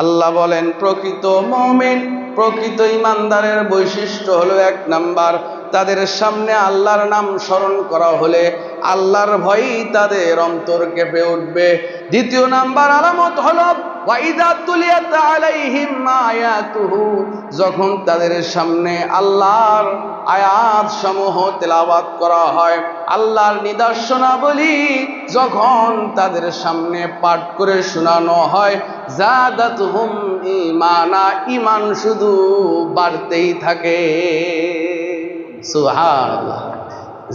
আল্লাহ বলেন, প্রকৃত মমিন, প্রকৃত ইমানদারের বৈশিষ্ট্য হলো এক নাম্বার, তাদের সামনে আল্লাহর নাম স্মরণ করা হলে আল্লাহর ভয়ই তাদের অন্তর কেঁপে উঠবে। দ্বিতীয় নাম্বার আলামত হলো যখন তাদের সামনে আল্লাহর আয়াত সমূহ তেলাওয়াত করা হয়, আল্লাহর নিদর্শনাবলী যখন তাদের সামনে পাঠ করে শোনানো হয় জাদাতুহুম ইমানা ইমান শুধু বাড়তেই থাকে। সুবহানাল্লাহ।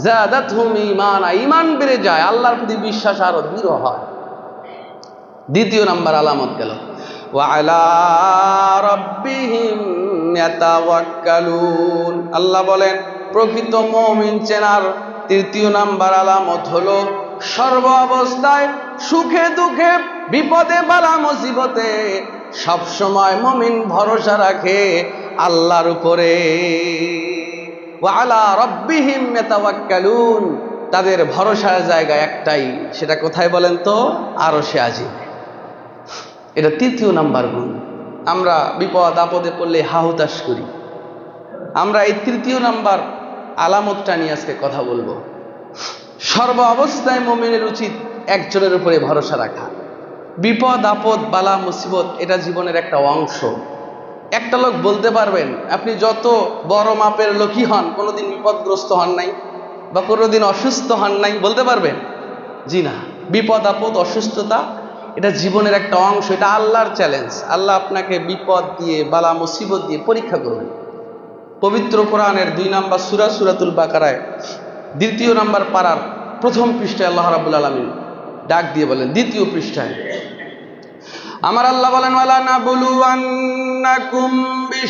জাদাতুহুম ইমানা ইমান বেড়ে যায়, আল্লাহর প্রতি বিশ্বাস আরও দৃঢ় হয়। দ্বিতীয় নাম্বার আলামত গেল। আল্লাহ বলেন, প্রকৃত মমিন চেনার তৃতীয় নাম্বার আলামত হলো সর্ব অবস্থায় সুখে দুঃখে বিপদে বালা মুসিবতে সব সময় মুমিন ভরসা রাখে আল্লাহর উপরে। ওয়ালা রব্বিহিম ইয়াতাওয়াক্কালুন। তাদের ভরসার জায়গা একটাই, সেটা কোথায় বলেন তো? আরও সে আজিব এটা তৃতীয় নাম্বার গুণ। আমরা বিপদ আপদে পড়লে হাহুতাশ করি। আমরা এই তৃতীয় নাম্বার আলামতটা নিয়ে আজকে কথা বলব। সর্ব অবস্থায় মমিনের উচিত একজনের উপরে ভরসা রাখা। বিপদ, আপদ, বালা, মুসিবত, এটা জীবনের একটা অংশ। একটা লোক বলতে পারবেন, আপনি যত বড় মাপের লোকই হন, কোনোদিন বিপদগ্রস্ত হন নাই বা কোনোদিন অসুস্থ হন নাই। বলতে পারবেন? জি না। বিপদ, আপদ, অসুস্থতা এটা জীবনের একটা অংশ, এটা আল্লাহর চ্যালেঞ্জ আল্লাহ আপনাকে বিপদ দিয়ে, বালা, মুসিবত দিয়ে পরীক্ষা করবেন। পবিত্র কোরআনের দুই নাম্বার সুরা, সুরাতুল বাকারায় দ্বিতীয় নাম্বার পাড়ার প্রথম পৃষ্ঠায় আল্লাহ রাবুল আলমিন ডাক দিয়ে বলেন, দ্বিতীয় পৃষ্ঠায়, আমার আল্লাহ বলেন, ওয়ালা খাউফি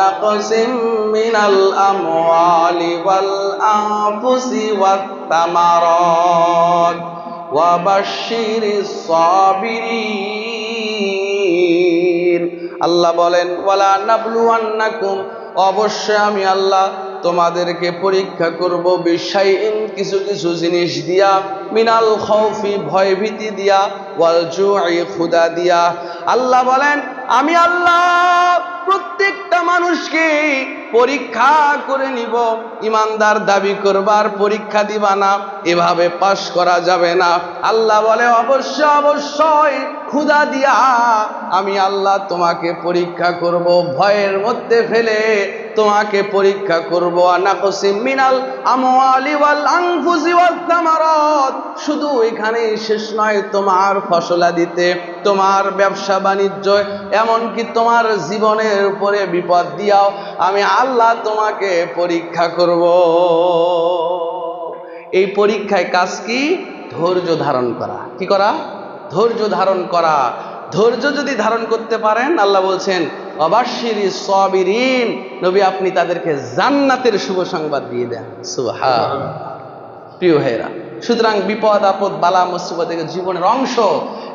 নাকসিম মিনাল আমওয়ালি ওয়াল আনফুসি ওয়াত তামারাত ওয়া বাশশিরিস সাবিরিন। আল্লাহ বলেন, ওয়ালা নাবলুয়ান্নাকুম, অবশ্যই আমি আল্লাহ তোমাদেরকে পরীক্ষা করব বিশ্বাইন কিছু কিছু জিনিস দিয়া, মিনাল খৌফি ভয়ভীতি দিয়া, ওয়াল জুই খুদা দিয়া। আল্লাহ বলেন, আমি আল্লাহ, প্রত্যেকটা মানুষকে পরীক্ষা করে নিব। ইমানদার দাবি করবার পরীক্ষা দিবা না, এভাবে পাশ করা যাবে না। আল্লাহ বলে, অবশ্য, অবশ্যই ক্ষুদা দিয়া আমি আল্লাহ তোমাকে পরীক্ষা করব। ভয়ের মধ্যে ফেলে তোমাকে পরীক্ষা করব মিনাল শুধু এখানেই শেষ নয়, তোমার ফসলা দিতে, তোমার ব্যবসা বাণিজ্য, এমনকি তোমার জীবনের উপরে বিপদ দিয়াও আমি আল্লাহ তোমাকে পরীক্ষা করব। এই পরীক্ষায় কাজ কি? ধৈর্য ধারণ করা। কি করা? ধৈর্য ধারণ করা। ধৈর্য যদি ধারণ করতে পারেন, আল্লাহ বলছেন অবাশিরি সবিরিন। নবী, আপনি তাদেরকে জান্নাতের শুভ সংবাদ দিয়ে দেন। সুহা প্রিয় ভাইরা সুতরাং বিপদ, আপদ, বালা, মুসিবত জীবনের অংশ।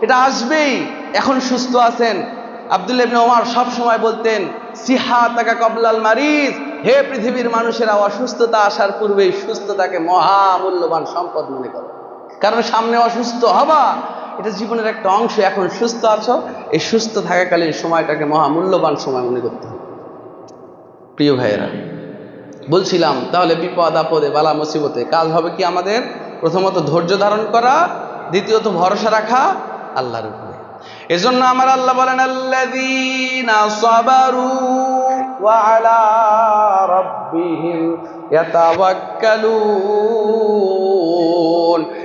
এটা আসবেই। এখন সুস্থ আছেন। আব্দুল ইবনে সব সময় বলতেন সিহা তাকা কবলাল মারিজ হে পৃথিবীর মানুষেরা, অসুস্থতা আসার পূর্বেই সুস্থতাকে মহামূল্যবান সম্পদ মনে করো। কারণ সামনে অসুস্থ হবা। এটা জীবনের একটা অংশ, এখন সুস্থ আছো, এই সুস্থ থাকাকালীন সময়টাকে মহামূল্যবান সময় মনে করতে হবে। প্রিয় ভাইয়েরা, বলছিলাম, তাহলে বিপদ, আপদে, বালা, মুসিবতে কাজ হবে কি আমাদের? প্রথমত ধৈর্য ধারণ করা, দ্বিতীয়ত ভরসা রাখা, আল্লাহর উপরে। এজন্য আমার আল্লাহ বলেন, আল্লাযীনা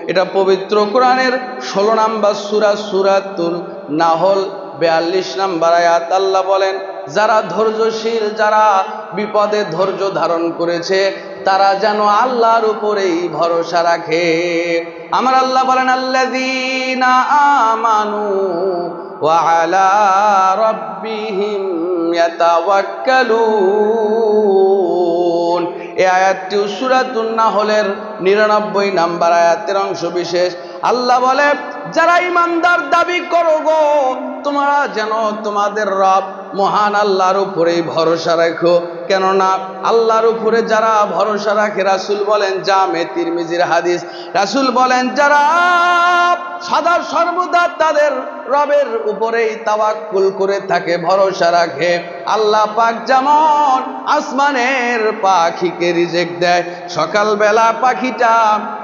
এটা পবিত্র কোরআনের ষোলো নাম্বার সুরা সুরাতুল নাহল, বেয়াল্লিশ নাম্বার আয়াত। আল্লাহ বলেন, যারা ধৈর্যশীল, যারা বিপদে ধৈর্য ধারণ করেছে, তারা যেন আল্লাহর উপরেই ভরসা রাখে। আমার আল্লাহ বলেন, আল্লাযীনা আমানু ওয়া আলা রাব্বিহিম ইয়াতাওয়াক্কালুন। এই আয়াতটি সুরাতুন্না হলের নিরানব্বই নাম্বার আয়াতের অংশ বিশেষ। আল্লাহ বলে, যারা ইমানদার দাবি করো গো, তোমরা যেন তোমাদের রব মহান আল্লাহর উপরেই ভরসা রাখো। কেননা আল্লাহর উপরে যারা ভরসা রাখে, রাসুল বলেন, জামে তিরমিজির হাদিস। রাসুল বলেন, যারা সদা সর্বদা তাদের রবের উপরেই তাওয়াক্কুল করে থাকে, ভরসা রাখে। আল্লাহ পাক যেমন আসমানের পাখিকে রিজেক দেয়, সকালবেলা পাখিটা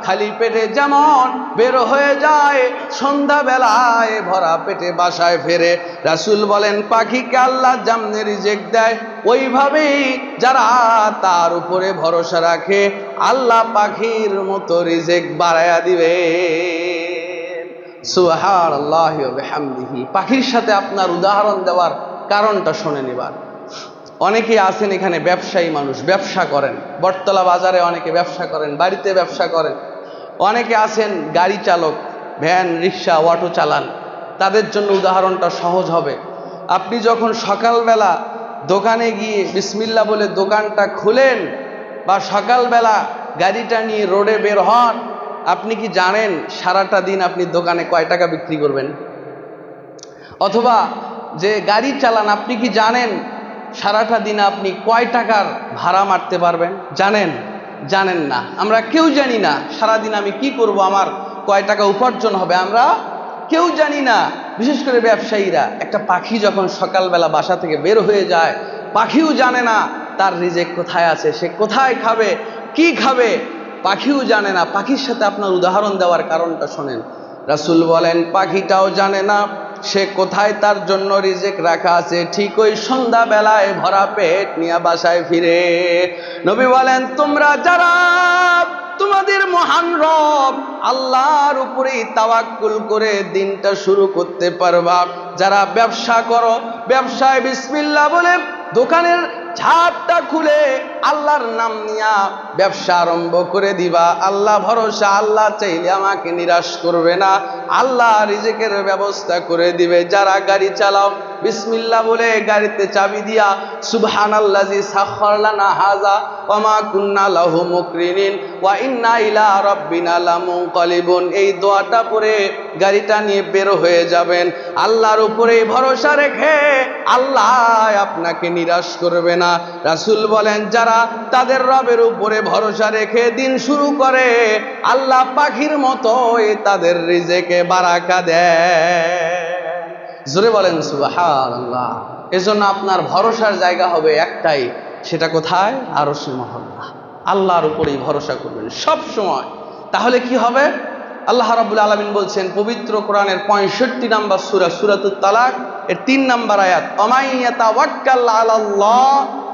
খালি পেটে যেমন বের হয়ে যায়, সন্ধ্যাবেলায় ভরা পেটে বাসায় ফেরে। রাসুল বলেন, পাখিকে আল্লাহ জামনে রিজেক দেয় ওইভাবেই যারা তার উপরে ভরসা রাখে, আল্লাহ পাখির মতো রিজেক বাড়ায়া দিবে। হামদিহি পাখির সাথে আপনার উদাহরণ দেওয়ার কারণটা শোনেন এবার অনেকেই আছেন এখানে ব্যবসায়ী মানুষ, ব্যবসা করেন। বটতলা বাজারে অনেকে ব্যবসা করেন, বাড়িতে ব্যবসা করেন। অনেকে আছেন গাড়ি চালক, ভ্যান, রিক্সা, অটো চালান। তাদের জন্য উদাহরণটা সহজ হবে। আপনি যখন সকালবেলা দোকানে গিয়ে বিসমিল্লা বলে দোকানটা খুলেন বা সকালবেলা গাড়িটা নিয়ে রোডে বের হন, আপনি কি জানেন সারাটা দিন আপনি দোকানে কয় টাকা বিক্রি করবেন? অথবা যে গাড়ি চালান, আপনি কি জানেন সারাটা দিন আপনি কয় টাকার ভাড়া মারতে পারবেন? জানেন? জানেন না। আমরা কেউ জানি না সারাদিন আমি কি করব, আমার কয় টাকা উপার্জন হবে, আমরা কেউ জানি না, বিশেষ করে ব্যবসায়ীরা, একটা পাখি যখন সকালবেলা বাসা থেকে বের হয়ে যায়, পাখিও জানে না তার রিজেক কোথায় আছে, সে কোথায় খাবে, কি খাবে, পাখিও জানে না। পাখির সাথে আপনার উদাহরণ দেওয়ার কারণটা শোনেন। রাসুল বলেন, পাখিটাও জানে না, সে কোথায় তার জন্য রিজেক রাখা আছে, ঠিক ওই সন্ধ্যাবেলায় ভরা পেট নিয়ে বাসায় ফিরে। নবী বলেন, তোমরা যারা মহান রব, আল্লাহর উপরেই তাওয়াক্কুল করে দিনটা শুরু করতে পারবা। যারা ব্যবসা করো, ব্যবসায় বিসমিল্লা বলে দোকানের ঝাপটা খুলে আল্লাহর নাম নিয়া ব্যবসা আরম্ভ করে দিবা। আল্লাহ ভরসা, আল্লাহ চাইলে আমাকে নিরাশ করবে না। আল্লাহ রিজেকের ব্যবস্থা করে দিবে। যারা গাড়ি চালাও বিসমিল্লা বলে গাড়িতে চাবি দিয়া সুবহান আল্লাজি সাখরলানা হাজা ওমা কুন্না লাহু মুকরিনিন ওয়া ইন্না ইলা রাব্বিনা লামুনকালিবুন। এই দোয়াটা পড়ে গাড়িটা নিয়ে বের হয়ে যাবেন। আল্লাহর উপরে ভরসা রেখে আল্লাহ আপনাকে নিরাশ করবে না। রাসূল বলেন, যারা তাদের রবের উপরে ভরসা রেখে দিন শুরু করে, আল্লাহ পাখির মতো তাদের রিজেকে বারাকা দেয়। জোরে বলেন সুবাহান আল্লাহ এজন্য আপনার ভরসার জায়গা হবে একটাই, সেটা কোথায়? আরও মহল্লা। আল্লাহর উপরেই ভরসা করবেন সব সময়। তাহলে কি হবে? আল্লাহ রাবুল আলমিন বলছেন, পবিত্র কোরআনের পঁয়ষট্টি নাম্বার সুরা, সুরাতুত তালাক, এর তিন নাম্বার আয়াত অমাইয়াতা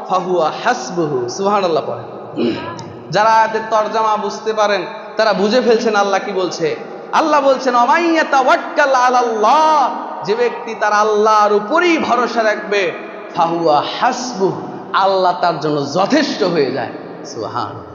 ফাহুয়া হাসবুহু। সুবহানাল্লাহ পড়ে যারা আয়াতের তরজামা বুঝতে পারেন, তারা বুঝে ফেলছেন আল্লাহ কি বলছে। আল্লাহ বলছেন অমাইয়াতা ওয়াক্কাল আলাল্লাহ যে ব্যক্তি তার আল্লাহর উপরেই ভরসা রাখবে, ফাহুয়া হাসবু আল্লাহ তার জন্য যথেষ্ট হয়ে যায়। সুবহান